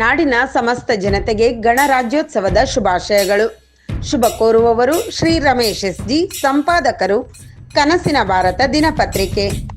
ನಾಡಿನ ಸಮಸ್ತ ಜನತೆಗೆ ಗಣರಾಜ್ಯೋತ್ಸವದ ಶುಭಾಶಯಗಳು. ಶುಭ ಕೋರುವವರು ಶ್ರೀ ರಮೇಶ್ ಎಸ್ ಜಿ ಸಂಪಾದಕರು, ಕನಸಿನ ಭಾರತ ದಿನಪತ್ರಿಕೆ.